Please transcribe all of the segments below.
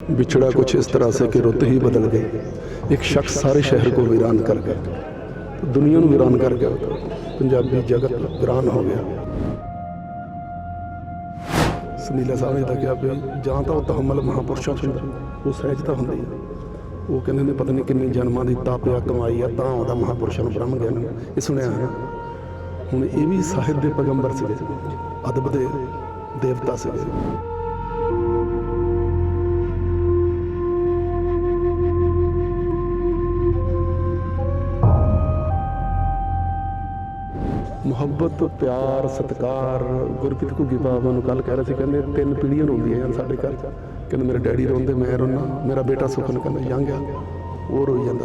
बिछड़ा कुछ इस तरह से कि रुत ही बदल गई एक शख्स सारे शहर को वीरान कर गया तो दुनिया ਨੂੰ ਵੀਰਾਨ ਕਰ ਗਿਆ ਉਹ ਤਾਂ। ਪੰਜਾਬੀ ਜਗਤ ਵੀਰਾਨ ਹੋ ਗਿਆ ਸੁਨੀਲਾ ਸਾਹਿਬ ਨੇ ਤਾਂ ਕਿਹਾ ਵੀ ਜਾਂ ਤਾਂ ਉਹ ਤਹਮਲ ਮਹਾਪੁਰਸ਼ਾਂ ਚ ਹੁੰਦਾ ਉਹ ਸਹਿਜਤਾ ਹੁੰਦੀ ਹੈ ਉਹ ਕਹਿੰਦੇ ਨੇ ਪਤਾ ਨਹੀਂ ਕਿੰਨੇ ਜਨਮਾਂ ਦੀ ਤਾਪਿਆ ਕਮਾਈ ਆ ਤਾਂ ਉਹਦਾ ਮਹਾਪੁਰਸ਼ਾਂ ਨੂੰ ਬ੍ਰਹਮ ਗਿਆਨ ਇਹ ਸੁਣਿਆ ਹੈ ਨਾ ਹੁਣ ਇਹ ਵੀ ਸਾਹਿਤ ਦੇ ਪੈਗੰਬਰ ਸੀਗੇ ਅਦਬ ਦੇ ਦੇਵਤਾ ਸੀਗੇ ਮੁਹੱਬਤ, ਪਿਆਰ, ਸਤਿਕਾਰ, ਗੁਰਪ੍ਰੀਤ ਘੁੱਗੀ ਬਾਬਾ ਨੂੰ ਕੱਲ ਕਹਿ ਰਹੇ ਸੀ, ਕਹਿੰਦੇ ਤਿੰਨ ਪੀੜ੍ਹੀਆਂ ਰੋਂਦੀਆਂ ਯਾਰ ਸਾਡੇ ਘਰ। ਕਹਿੰਦੇ ਮੇਰੇ ਡੈਡੀ ਰੋਂਦੇ, ਮੈਂ ਰੋਣਾ ਮੇਰਾ ਬੇਟਾ ਸੁਖਨ ਕਹਿੰਦਾ ਯੰਗ ਆ, ਉਹ ਰੋਈ ਜਾਂਦਾ,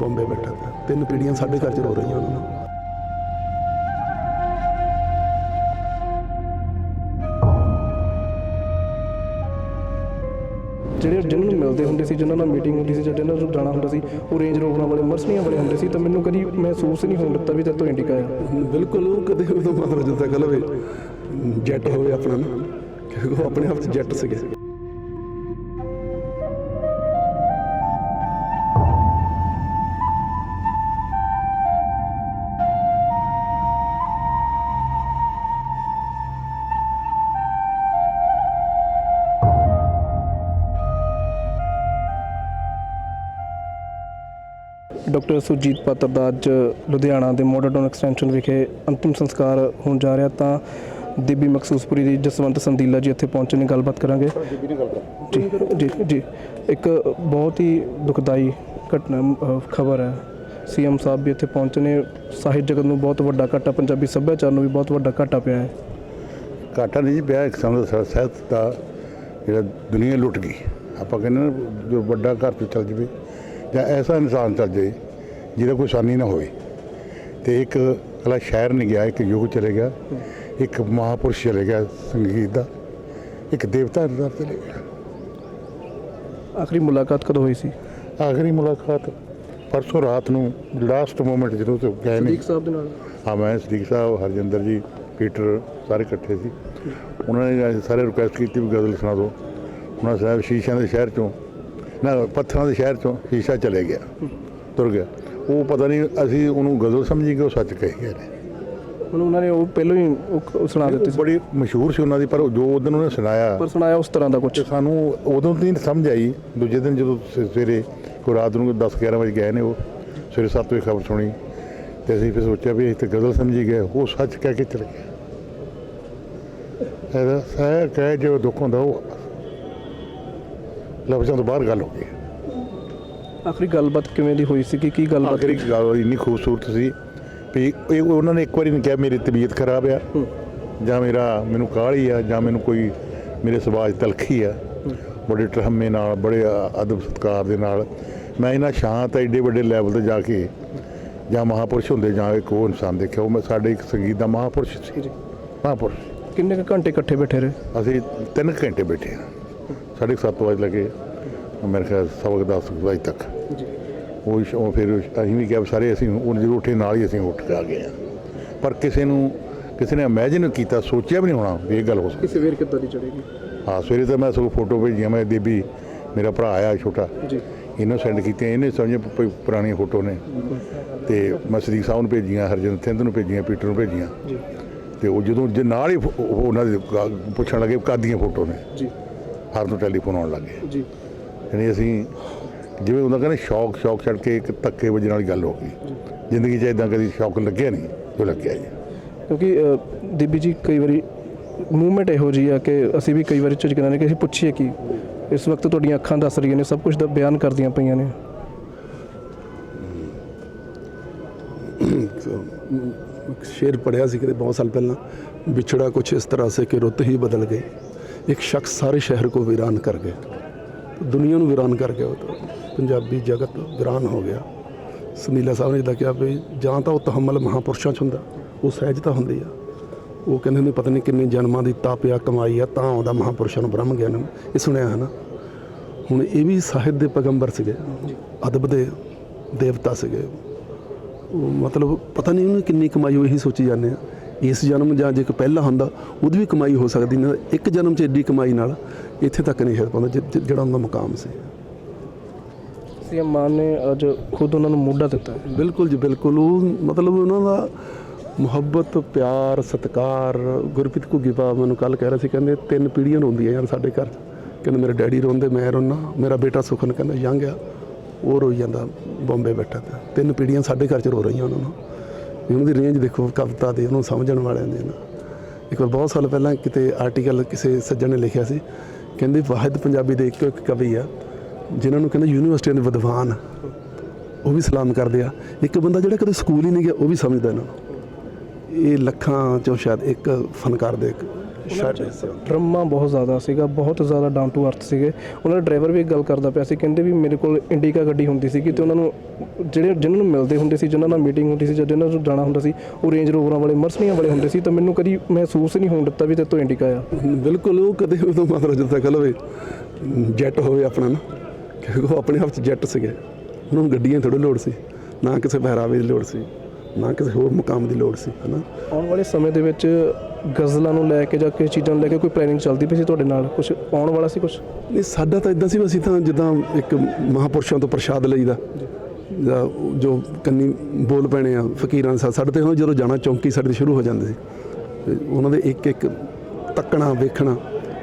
ਬੰਬੇ ਬੈਠਾ ਤੇ। ਤਿੰਨ ਪੀੜ੍ਹੀਆਂ ਸਾਡੇ ਘਰ 'ਚ ਰੋ ਰਹੀਆਂ ਉਹਨਾਂ ਜਿਹੜੇ ਜਿਹਨਾਂ ਨੂੰ ਮਿਲਦੇ ਹੁੰਦੇ ਸੀ, ਜਿਨ੍ਹਾਂ ਨਾਲ ਮੀਟਿੰਗ ਹੁੰਦੀ ਸੀ ਜਾਂ ਜਿਹਨਾਂ ਨੂੰ ਜਾਣਾ ਹੁੰਦਾ ਸੀ, ਉਹ ਰੇਂਜ ਰੋਵਰਾਂ ਵਾਲੇ ਮਰਸਨੀਆਂ ਵਾਲੇ ਹੁੰਦੇ ਸੀ, ਤਾਂ ਮੈਨੂੰ ਕਦੀ ਮਹਿਸੂਸ ਨਹੀਂ ਹੋਣ ਦਿੱਤਾ ਵੀ ਜਦ ਤੋਂ ਇੰਡੀਕਾ ਹੈ ਬਿਲਕੁਲ, ਉਹ ਕਦੇ ਉਦੋਂ ਮਤਲਬ ਤੱਕ ਲਵੇ ਜੈਟ ਹੋਵੇ ਆਪਣਾ ਨਾ, ਕਿਉਂਕਿ ਉਹ ਆਪਣੇ ਆਪ 'ਚ ਜੈਟ ਸੀਗੇ। ਡਾਕਟਰ ਸੁਰਜੀਤ ਪਾਤਰ ਦਾ ਅੱਜ ਲੁਧਿਆਣਾ ਦੇ ਮਾਡਰਨ ਐਕਸਟੈਂਸ਼ਨ ਵਿਖੇ ਅੰਤਿਮ ਸੰਸਕਾਰ ਹੋਣ ਜਾ ਰਿਹਾ ਤਾਂ ਦੇਬੀ ਮਕਸੂਸਪੁਰੀ ਦੀ ਜਸਵੰਤ ਸੰਦੀਲਾ ਜੀ ਇੱਥੇ ਪਹੁੰਚੇ ਨੇ ਗੱਲਬਾਤ ਕਰਾਂਗੇ। ਜੀ ਜੀ ਜੀ। ਇੱਕ ਬਹੁਤ ਹੀ ਦੁਖਦਾਈ ਘਟਨਾ ਖਬਰ ਹੈ। ਸੀਐਮ ਸਾਹਿਬ ਵੀ ਇੱਥੇ ਪਹੁੰਚੇ ਨੇ। ਸਾਹਿਤ ਜਗਤ ਨੂੰ ਬਹੁਤ ਵੱਡਾ ਘਾਟਾ, ਪੰਜਾਬੀ ਸੱਭਿਆਚਾਰ ਨੂੰ ਵੀ ਬਹੁਤ ਵੱਡਾ ਘਾਟਾ ਪਿਆ ਹੈ। ਘਾਟਾ ਨਹੀਂ ਜੀ ਪਿਆ, ਇੱਕ ਸਮੇਂ ਦਾ ਸਹਿਤ ਦਾ ਜਿਹੜਾ ਦੁਨੀਆ ਲੁੱਟ ਗਈ। ਆਪਾਂ ਕਹਿੰਦੇ ਨਾ, ਜੋ ਵੱਡਾ ਘਰ ਤੋਂ ਚੱਲ ਜਵੇ। ਜਾਂ ਐਸਾ ਇਨਸਾਨ ਚੱਲ ਜਾਏ ਜਿਹਦਾ ਕੋਈ ਸਾਨੀ ਨਾ ਹੋਵੇ। ਤੇ ਇੱਕ ਅਲਾ ਸ਼ਹਿਰ ਨਹੀਂ ਗਿਆ ਇੱਕ ਯੁੱਗ ਚਲੇ ਗਿਆ ਇੱਕ ਮਹਾਪੁਰਸ਼ ਚਲੇ ਗਿਆ ਸੰਗੀਤ ਦਾ ਇੱਕ ਦੇਵਤਾ ਦਾ ਚਲੇ ਗਿਆ। ਆਖਰੀ ਮੁਲਾਕਾਤ ਕਦੋਂ ਹੋਈ ਸੀ? ਆਖਰੀ ਮੁਲਾਕਾਤ ਪਰਸੋਂ ਰਾਤ ਨੂੰ ਲਾਸਟ ਮੂਮੈਂਟ ਜਦੋਂ ਤੇ ਗਏ ਨੇ। ਸਦੀਕ ਸਾਹਿਬ ਦੇ ਨਾਲ? ਹਾਂ ਮੈਂ ਸਦੀਕ ਸਾਹਿਬ ਹਰਜਿੰਦਰ ਜੀ ਪੀਟਰ ਸਾਰੇ ਇਕੱਠੇ ਸੀ। ਉਹਨਾਂ ਨੇ ਸਾਰੇ ਰਿਕੁਐਸਟ ਕੀਤੀ ਵੀ ਗਜ਼ਲ ਸੁਣਾ ਦਿਓ। ਉਹਨਾਂ ਸਾਹਿਬ ਸ਼ੀਸ਼ਿਆਂ ਦੇ ਸ਼ਹਿਰ ਚੋਂ ਨਾ ਪੱਥਰਾਂ ਦੇ ਸ਼ਹਿਰ ਚੋਂ ਸ਼ੀਸ਼ਾ ਚਲੇ ਗਿਆ ਤੁਰ ਗਿਆ। ਉਹ ਪਤਾ ਨਹੀਂ ਅਸੀਂ ਉਹਨੂੰ ਗਜ਼ਲ ਸਮਝੀ ਕਿ ਉਹ ਸੱਚ ਕਹੀ ਗਏ ਨੇ ਉਹਨਾਂ ਨੇ ਉਹ ਪਹਿਲਾਂ ਹੀ ਉਹ ਸੁਣਾ ਦਿੱਤੀ ਸੀ। ਬੜੀ ਮਸ਼ਹੂਰ ਸੀ ਉਹਨਾਂ ਦੀ ਪਰ ਜੋ ਉਦੋਂ ਉਹਨੇ ਸੁਣਾਇਆ ਪਰ ਸੁਣਾਇਆ ਉਸ ਤਰ੍ਹਾਂ ਦਾ ਕੁਝ ਸਾਨੂੰ ਉਦੋਂ ਨਹੀਂ ਸਮਝ ਆਈ। ਦੂਜੇ ਦਿਨ ਜਦੋਂ ਸਵੇਰੇ ਕੋਈ ਰਾਤ ਨੂੰ 10 11 ਵਜੇ ਗਏ ਨੇ ਉਹ ਸਵੇਰੇ 7 ਵਜੇ ਖਬਰ ਸੁਣੀ। ਤੇ ਅਸੀਂ ਫਿਰ ਸੋਚਿਆ ਵੀ ਇਹ ਤੇ ਗਜ਼ਲ ਸਮਝੀ ਗਏ ਉਹ ਸੱਚ ਕਹਿ ਕੇ ਚਲੇ ਗਏ। ਇਹਦਾ ਸਹਿ ਕਹਿ ਜੋ ਦੁੱਖ ਹੁੰਦਾ ਉਹ ਲਫ਼ਜ਼ਾਂ ਤੋਂ ਬਾਹਰ ਗੱਲ ਹੋ ਗਈ। ਆਖਰੀ ਗੱਲਬਾਤ ਕਿਵੇਂ ਦੀ ਹੋਈ ਸੀ? ਕਿ ਕੀ ਗੱਲਬਾਤ ਆਖਰੀ ਗੱਲ ਇੰਨੀ ਖੂਬਸੂਰਤ ਸੀ ਵੀ ਇਹ ਉਹਨਾਂ ਨੇ ਇੱਕ ਵਾਰੀ ਨਹੀਂ ਕਿਹਾ ਮੇਰੀ ਤਬੀਅਤ ਖਰਾਬ ਆ ਜਾਂ ਮੇਰਾ ਮੈਨੂੰ ਕਾਹਲੀ ਆ ਜਾਂ ਮੈਨੂੰ ਕੋਈ ਮੇਰੇ ਸਵਾਜ ਤਲਖੀ ਆ। ਬੜੇ ਟਰਹਮੇ ਨਾਲ ਬੜੇ ਅਦਬ ਸਤਕਾਰ ਦੇ ਨਾਲ ਮੈਂ ਇਹਨਾਂ ਸ਼ਾਂਤ ਐਡੇ ਵੱਡੇ ਲੈਵਲ ਤੇ ਜਾ ਕੇ ਜਾਂ ਮਹਾਪੁਰਸ਼ ਹੁੰਦੇ ਜਾਂ ਇੱਕ ਉਹ ਇਨਸਾਨ ਦੇਖਿਆ ਉਹ ਮੈਂ ਸਾਡੇ ਇੱਕ ਸੰਗੀਤ ਦਾ ਮਹਾਪੁਰਸ਼ ਸੀ। ਜੀ। ਮਹਾਪੁਰਸ਼। ਕਿੰਨੇ ਕੁ ਘੰਟੇ ਇਕੱਠੇ ਬੈਠੇ ਰਹੇ? ਅਸੀਂ ਤਿੰਨ ਕੁ ਘੰਟੇ ਬੈਠੇ ਹਾਂ। ਸਾਢੇ ਕੁ ਸੱਤ ਵਜੇ ਲੱਗੇ ਮੇਰੇ ਖਿਆਲ ਸਵਾ ਕੁ ਦਸ ਵਜੇ ਤੱਕ। ਜੀ। ਉਹ ਉਹ ਫਿਰ ਅਸੀਂ ਵੀ ਕਿਹਾ ਸਾਰੇ ਅਸੀਂ ਉਹ ਜਦੋਂ ਉੱਠੇ ਨਾਲ ਹੀ ਅਸੀਂ ਉੱਠ ਕੇ ਆ ਗਏ ਹਾਂ। ਪਰ ਕਿਸੇ ਨੂੰ ਕਿਸੇ ਨੇ ਇਮੇਜਿਨ ਕੀਤਾ ਸੋਚਿਆ ਵੀ ਨਹੀਂ ਹੋਣਾ ਵੀ ਇਹ ਗੱਲ ਹੋ ਸਕਦੀ। ਸਵੇਰ ਕਿੱਦਾਂ ਦੀ ਚੜੇਗੀ ਹਾਂ ਸਵੇਰੇ ਤਾਂ ਮੈਂ ਸਗੋਂ ਫੋਟੋ ਭੇਜੀਆਂ ਮੈਂ ਦੇਬੀ ਮੇਰਾ ਭਰਾ ਆਇਆ ਛੋਟਾ। ਜੀ। ਇਹਨੂੰ ਸੈਂਡ ਕੀਤੀਆਂ ਇਹਨੇ ਸਮਝੇ ਪੁਰਾਣੀਆਂ ਫੋਟੋ ਨੇ। ਤੇ ਮੈਂ ਸਦੀਕ ਸਾਹਿਬ ਨੂੰ ਭੇਜੀਆਂ ਹਰਜਨ ਥਿੰਦ ਨੂੰ ਭੇਜੀਆਂ ਪੀਟਰ ਨੂੰ ਭੇਜੀਆਂ। ਜੀ। ਤੇ ਉਹ ਜਦੋਂ ਜੇ ਨਾਲ ਹੀ ਉਹਨਾਂ ਦੇ ਪੁੱਛਣ ਲੱਗੇ ਕਾਦੀਆਂ ਫੋਟੋ ਨੇ। ਜੀ। ਹਰ ਨੂੰ ਟੈਲੀਫੋਨ ਆਉਣ ਲੱਗੇ ਜੀ। ਯਾਨੀ ਅਸੀਂ ਜਿਵੇਂ ਉਹਨਾਂ ਕਹਿੰਦੇ ਸ਼ੌਕ ਸ਼ੌਕ ਛੱਡ ਕੇ ਇੱਕ ਧੱਕੇ ਵੱਜਣ ਵਾਲੀ ਗੱਲ ਹੋ ਗਈ। ਜ਼ਿੰਦਗੀ 'ਚ ਇਦਾਂ ਕਦੀ ਸ਼ੌਕ ਲੱਗਿਆ ਨਹੀਂ ਜੋ ਲੱਗਿਆ ਜੀ। ਕਿਉਂਕਿ ਦੀਬੀ ਜੀ ਕਈ ਵਾਰੀ ਮੂਵਮੈਂਟ ਇਹੋ ਜੀ ਆ ਕਿ ਅਸੀਂ ਵੀ ਕਈ ਵਾਰੀ ਝਿਜਕਦੇ ਨੇ ਕਿ ਅਸੀਂ ਪੁੱਛੀਏ ਕਿ। ਇਸ ਵਕਤ ਤੁਹਾਡੀਆਂ ਅੱਖਾਂ ਦੱਸ ਰਹੀਆਂ ਨੇ ਸਭ ਕੁਝ ਦਾ ਬਿਆਨ ਕਰਦੀਆਂ ਪਈਆਂ ਨੇ। ਇੱਕ ਸ਼ੇਰ ਪੜਿਆ ਸੀ ਕਿਤੇ ਬਹੁਤ ਸਾਲ ਪਹਿਲਾਂ ਵਿਛੜਾ ਕੁਛ ਇਸ ਤਰ੍ਹਾਂ ਸੇ ਕਿ ਰੁੱਤ ਹੀ ਬਦਲ ਗਈ। ਇੱਕ ਸ਼ਖਸ ਸਾਰੇ ਸ਼ਹਿਰ को वीरान कर गया तो ਦੁਨੀਆ ਨੂੰ ਵੀਰਾਨ ਕਰ ਗਿਆ ਉਹ ਤਾਂ ਪੰਜਾਬੀ ਜਗਤ ਵੀਰਾਨ ਹੋ ਗਿਆ ਸੁਨੀਲਾ ਸਾਹਿਬ ਨੇ ਜਿੱਦਾਂ ਕਿਹਾ ਵੀ ਜਾਂ ਤਾਂ ਉਹ ਤਹਮਲ ਮਹਾਪੁਰਸ਼ਾਂ 'ਚ ਹੁੰਦਾ ਉਹ ਸਹਿਜਤਾ ਹੁੰਦੀ ਆ ਉਹ ਕਹਿੰਦੇ ਨੇ ਪਤਾ ਨਹੀਂ ਕਿੰਨੇ ਜਨਮਾਂ ਦੀ ਤਾਪਿਆ ਕਮਾਈ ਆ ਤਾਂ ਆਉਂਦਾ ਮਹਾਪੁਰਸ਼ਾਂ ਨੂੰ ਬ੍ਰਹਮ ਗਿਆਨ ਇਹ ਸੁਣਿਆ ਹੈ ਨਾ ਹੁਣ ਇਹ ਵੀ ਸਾਹਿਤ ਦੇ ਪੈਗੰਬਰ ਸੀਗੇ ਅਦਬ ਦੇ ਦੇਵਤਾ ਸੀਗੇ ਉਹ ਮਤਲਬ ਪਤਾ ਨਹੀਂ ਉਹਨੇ ਕਿੰਨੀ ਕਮਾਈ ਹੋਈ ਇਹੀ ਸੋਚੀ ਜਾਂਦੇ ਆ ਇਸ ਜਨਮ ਜਾਂ ਜੇ ਕੋਈ ਪਹਿਲਾ ਹੁੰਦਾ ਉਹਦੀ ਵੀ ਕਮਾਈ ਹੋ ਸਕਦੀ ਨਾ ਇੱਕ ਜਨਮ 'ਚ ਏਡੀ ਕਮਾਈ ਨਾਲ ਇੱਥੇ ਤੱਕ ਨਹੀਂ ਹੈ ਪਾਉਂਦਾ ਜਿਹੜਾ ਉਹਨਾਂ ਦਾ ਮੁਕਾਮ ਸੀ। ਸੀਐਮ ਮਾਨ ਨੇ ਅੱਜ ਖੁਦ ਉਹਨਾਂ ਨੂੰ ਮੋਢਾ ਦਿੱਤਾ। ਬਿਲਕੁਲ ਜੀ ਬਿਲਕੁਲ। ਉਹ ਮਤਲਬ ਉਹਨਾਂ ਦਾ ਮੁਹੱਬਤ ਪਿਆਰ ਸਤਿਕਾਰ ਗੁਰਪ੍ਰੀਤ ਘੁੱਗੀਪਾ ਮੈਨੂੰ ਕੱਲ ਕਹਿ ਰਿਹਾ ਸੀ ਕਹਿੰਦੇ ਤਿੰਨ ਪੀੜ੍ਹੀਆਂ ਰੋਂਦੀਆਂ ਯਾਰ ਸਾਡੇ ਘਰ। 'ਚ। ਕਹਿੰਦੇ ਮੇਰੇ ਡੈਡੀ ਰੋਂਦੇ ਮੈਂ ਰੋਣਾ ਮੇਰਾ ਬੇਟਾ ਸੁਖਨ ਕਹਿੰਦਾ ਯੰਗ ਆ। ਉਹ ਰੋਈ ਜਾਂਦਾ ਬੰਬੇ ਬੈਠਾ ਤਿੰਨ ਪੀੜ੍ਹੀਆਂ ਸਾਡੇ ਘਰ 'ਚ ਰੋ ਰਹੀਆਂ ਉਹਨਾਂ ਨੂੰ। ਵੀ ਉਹਨਾਂ ਦੀ ਰੇਂਜ ਦੇਖੋ ਕਵਿਤਾ ਦੀ, ਉਹਨੂੰ ਸਮਝਣ ਵਾਲਿਆਂ ਦੀ ਨਾ। ਇੱਕ ਵਾਰ ਬਹੁਤ ਸਾਲ ਪਹਿਲਾਂ ਕਿਤੇ ਆਰਟੀਕਲ ਕਿਸੇ ਸੱਜਣ ਨੇ ਲਿਖਿਆ ਸੀ, ਕਹਿੰਦੇ ਵਾਹਿਦ ਪੰਜਾਬੀ ਦੇ ਇੱਕੋ ਇੱਕ ਕਵੀ ਆ, ਜਿਨ੍ਹਾਂ ਨੂੰ ਕਹਿੰਦੇ ਯੂਨੀਵਰਸਿਟੀਆਂ ਦੇ ਵਿਦਵਾਨ ਉਹ ਵੀ ਸਲਾਮ ਕਰਦੇ ਆ। ਇੱਕ ਬੰਦਾ ਜਿਹੜਾ ਕਦੇ ਸਕੂਲ ਹੀ ਨਹੀਂ ਗਿਆ, ਉਹ ਵੀ ਸਮਝਦਾ ਇਹਨਾਂ ਨੂੰ। ਇਹ ਲੱਖਾਂ ਚੋਂ ਸ਼ਾਇਦ ਇੱਕ ਫਨਕਾਰ ਦੇ ਇੱਕ ਡਰਮਾ ਬਹੁਤ ਜ਼ਿਆਦਾ ਸੀਗਾ ਬਹੁਤ ਜ਼ਿਆਦਾ ਡਾਊਨ ਟੂ ਅਰਥ ਸੀਗੇ। ਉਹਨਾਂ ਦਾ ਡਰਾਈਵਰ ਵੀ ਇੱਕ ਗੱਲ ਕਰਦਾ ਪਿਆ ਸੀ ਕਹਿੰਦੇ ਵੀ ਮੇਰੇ ਕੋਲ ਇੰਡੀਕਾ ਗੱਡੀ ਹੁੰਦੀ ਸੀਗੀ ਤੇ ਉਹਨਾਂ ਨੂੰ ਜਿਹੜੇ ਜਿਨ੍ਹਾਂ ਨੂੰ ਮਿਲਦੇ ਹੁੰਦੇ ਸੀ ਜਿਨ੍ਹਾਂ ਨਾਲ ਮੀਟਿੰਗ ਹੁੰਦੀ ਸੀ ਜਾਂ ਜਿਨ੍ਹਾਂ ਨੂੰ ਜਾਣਾ ਹੁੰਦਾ ਸੀ ਉਹ ਰੇਂਜ ਰੋਵਰਾਂ ਵਾਲੇ ਮਰਸਨੀਆਂ ਵਾਲੇ ਹੁੰਦੇ ਸੀ ਤਾਂ ਮੈਨੂੰ ਕਦੀ ਮਹਿਸੂਸ ਨਹੀਂ ਹੋਣ ਦਿੱਤਾ ਵੀ ਤੇ ਤੋਂ ਇੰਡੀਕਾ ਆ। ਬਿਲਕੁਲ ਉਹ ਕਦੇ ਉਦੋਂ ਮਤਲਬ ਜਦੋਂ ਤੱਕ ਲਵੇ ਜੈਟ ਹੋਵੇ ਆਪਣਾ ਨਾ ਕਿਉਂਕਿ ਉਹ ਆਪਣੇ ਆਪ ਚ ਜੈਟ ਸੀਗੇ। ਉਹਨਾਂ ਨੂੰ ਗੱਡੀਆਂ ਥੋੜੀ ਲੋੜ ਸੀ ਨਾ ਕਿਸੇ ਪਹਿਰਾਵੇ ਦੀ ਲੋੜ ਸੀ ਨਾ ਕਿਸੇ ਹੋਰ ਮੁਕਾਮ ਦੀ ਲੋੜ ਸੀ ਹਨਾ? ਆਉਣ ਵਾਲੇ ਸਮੇਂ ਦੇ ਵਿੱਚ ਗਜ਼ਲਾਂ ਨੂੰ ਲੈ ਕੇ ਜਾਂ ਕਿਸੇ ਚੀਜ਼ਾਂ ਨੂੰ ਲੈ ਕੇ ਕੋਈ ਪਲੈਨਿੰਗ ਚੱਲਦੀ ਪਈ ਸੀ ਤੁਹਾਡੇ ਨਾਲ? ਕੁਝ ਆਉਣ ਵਾਲਾ ਸੀ ਕੁਝ ਨਹੀਂ ਸਾਡਾ ਤਾਂ ਇਦਾਂ ਸੀ ਵੀ ਅਸੀਂ ਤਾਂ ਜਿੱਦਾਂ ਇੱਕ ਮਹਾਪੁਰਸ਼ਾਂ ਤੋਂ ਪ੍ਰਸ਼ਾਦ ਲਈਦਾ। ਜਾਂ। ਜੋ ਕੰਨੀ ਬੋਲ ਪੈਣੇ ਆ ਫਕੀਰਾਂ ਸਾ ਸਾਡੇ ਤੇ ਹੁਣ ਜਦੋਂ ਜਾਣਾ ਚੌਂਕੀ ਸਾਡੇ ਤੇ ਸ਼ੁਰੂ ਹੋ ਜਾਂਦੇ ਸੀ। ਉਹਨਾਂ ਦੇ ਇੱਕ ਇੱਕ ਤੱਕਣਾ ਵੇਖਣਾ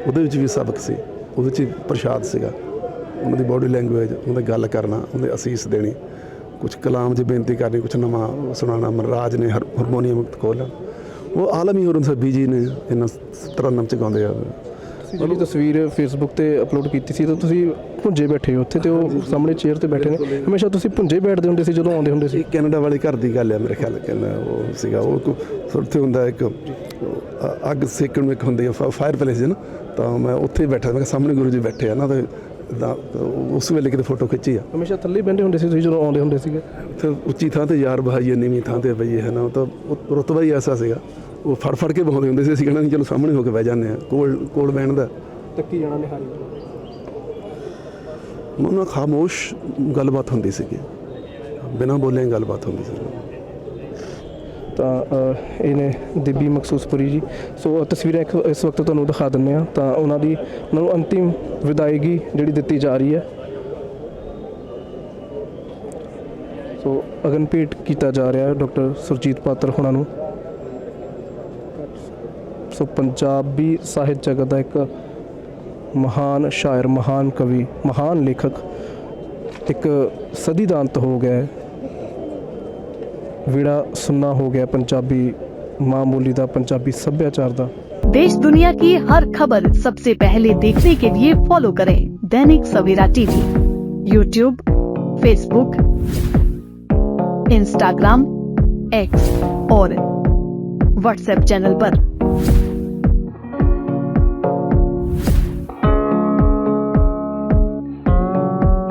ਉਹਦੇ ਵਿੱਚ ਵੀ ਸਬਕ ਸੀ। ਉਹਦੇ 'ਚ ਪ੍ਰਸ਼ਾਦ ਸੀਗਾ। ਉਹਨਾਂ ਦੀ ਬਾਡੀ ਲੈਂਗੁਏਜ ਉਹਨਾਂ ਦੀ ਗੱਲ ਕਰਨਾ ਉਹਦੇ ਅਸੀਸ ਦੇਣੀ। ਕੁਝ ਕਲਾਮ 'ਚ ਬੇਨਤੀ ਕਰਨੀ ਕੁਝ ਨਵਾਂ ਸੁਣਾਉਣਾ। ਮਨਰਾਜ ਨੇ ਹਾਰ- ਹਾਰਮੋਨੀਅਮ ਖੋਲ੍ਹਿਆ ਉਹ ਆਲਮੀ ਹੋਰ ਸਾਹਿਬ ਜੀ ਨੇ ਇਹਨਾਂ ਤਰਨਮ ਚ ਗਾਉਂਦੇ ਆ। ਜਿਹੜੀ ਤਸਵੀਰ ਫੇਸਬੁੱਕ ਤੇ ਅਪਲੋਡ ਕੀਤੀ ਸੀ ਤਾਂ ਤੁਸੀਂ ਭੁੰਜੇ ਬੈਠੇ ਹੋ ਉੱਥੇ ਤੇ ਉਹ ਸਾਹਮਣੇ ਚੇਅਰ ਤੇ ਬੈਠੇ ਨੇ। ਹਮੇਸ਼ਾ ਤੁਸੀਂ ਭੁੰਜੇ ਬੈਠਦੇ ਹੁੰਦੇ ਸੀ ਜਦੋਂ ਆਉਂਦੇ ਹੁੰਦੇ ਸੀ। ਕੈਨੇਡਾ ਵਾਲੇ ਘਰ ਦੀ ਗੱਲ ਹੈ ਮੇਰੇ ਖਿਆਲ ਕਹਿੰਦਾ ਉਹ ਸੀਗਾ। ਉਹ ਸੁਰਤੇ ਹੁੰਦਾ ਇੱਕ ਅੱਗ ਸੇਕਣ ਨੂੰ ਇੱਕ ਹੁੰਦੀ ਹੈ ਫਾਇਰ ਪਲੇਸ ਨਾ। ਤਾਂ ਮੈਂ ਉੱਥੇ ਹੀ ਬੈਠਾ ਮੈਂ ਸਾਹਮਣੇ ਗੁਰੂ ਜੀ ਬੈਠੇ ਆ ਨਾ ਤੇ ਏਦਾਂ ਉਸ ਵੇਲੇ ਕਿਤੇ ਫੋਟੋ ਖਿੱਚੀ ਆ। ਹਮੇਸ਼ਾ ਥੱਲੇ ਬੈਠੇ ਹੁੰਦੇ ਸੀ ਤੁਸੀਂ ਜਦੋਂ ਆਉਂਦੇ ਹੁੰਦੇ ਸੀਗੇ? ਉੱਥੇ ਉੱਚੀ ਥਾਂ ਤੇ ਯਾਰ ਬਹਾਈਏ ਨੀਵੀਂ ਥਾਂ ਤੇ ਬਈਏ ਹੈ ਨਾ ਉਹ ਤਾਂ ਰੁਤਬਾ ਹੀ ਐਸਾ ਸੀਗਾ। ਉਹ ਫੜ ਫੜ ਕੇ ਬਹਾਉਂਦੇ ਹੁੰਦੇ ਸੀ ਅਸੀਂ ਕਹਿੰਦੇ ਚਲੋ ਸਾਹਮਣੇ ਹੋ ਕੇ ਬਹਿ ਜਾਂਦੇ ਆ ਕੋਲ ਕੋਲ ਬਹਿਣ ਦਾ। ਤੱਕੀ ਜਾਣਾ ਨਿਹਾਰੀ ਨਾਲ ਖਾਮੋਸ਼ ਗੱਲਬਾਤ ਹੁੰਦੀ ਸੀਗੀ। ਬਿਨਾਂ ਬੋਲੇ ਗੱਲਬਾਤ ਹੁੰਦੀ ਸੀ। ਤਾਂ ਅ, ਇਹ ਨੇ ਦਿੱਬੀ ਮਖਸੂਸਪੁਰੀ ਜੀ। ਸੋ ਤਸਵੀਰਾਂ ਇੱਕ ਇਸ ਵਕਤ ਤੁਹਾਨੂੰ ਦਿਖਾ ਦਿੰਨੇ ਆ ਤਾਂ ਉਹਨਾਂ ਦੀ ਉਹਨਾਂ ਨੂੰ ਅੰਤਿਮ ਵਿਦਾਇਗੀ ਜਿਹੜੀ ਦਿੱਤੀ ਜਾ ਰਹੀ ਹੈ। ਸੋ ਅਗਨ ਭੇਟ ਕੀਤਾ ਜਾ ਰਿਹਾ ਹੈ ਡਾਕਟਰ ਸੁਰਜੀਤ ਪਾਤਰ ਹੁਣਾਂ ਨੂੰ। ਸੋ ਪੰਜਾਬੀ ਸਾਹਿਤ ਜਗਤ ਦਾ ਇੱਕ ਮਹਾਨ ਸ਼ਾਇਰ ਮਹਾਨ ਕਵੀ ਮਹਾਨ ਲੇਖਕ ਇੱਕ ਸਦੀ ਦਾ ਅੰਤ ਹੋ ਗਿਆ ਹੈ। ਵਿੜਾ ਸੁੰਨਾ ਹੋ ਗਿਆ ਪੰਜਾਬੀ ਮਾਂ ਬੋਲੀ ਦਾ ਪੰਜਾਬੀ ਸੱਭਿਆਚਾਰ ਦਾ देश दुनिया की हर खबर सबसे पहले देखने के लिए फॉलो करें Dainik Savera TV YouTube Facebook Instagram X और व्हाट्सएप चैनल पर।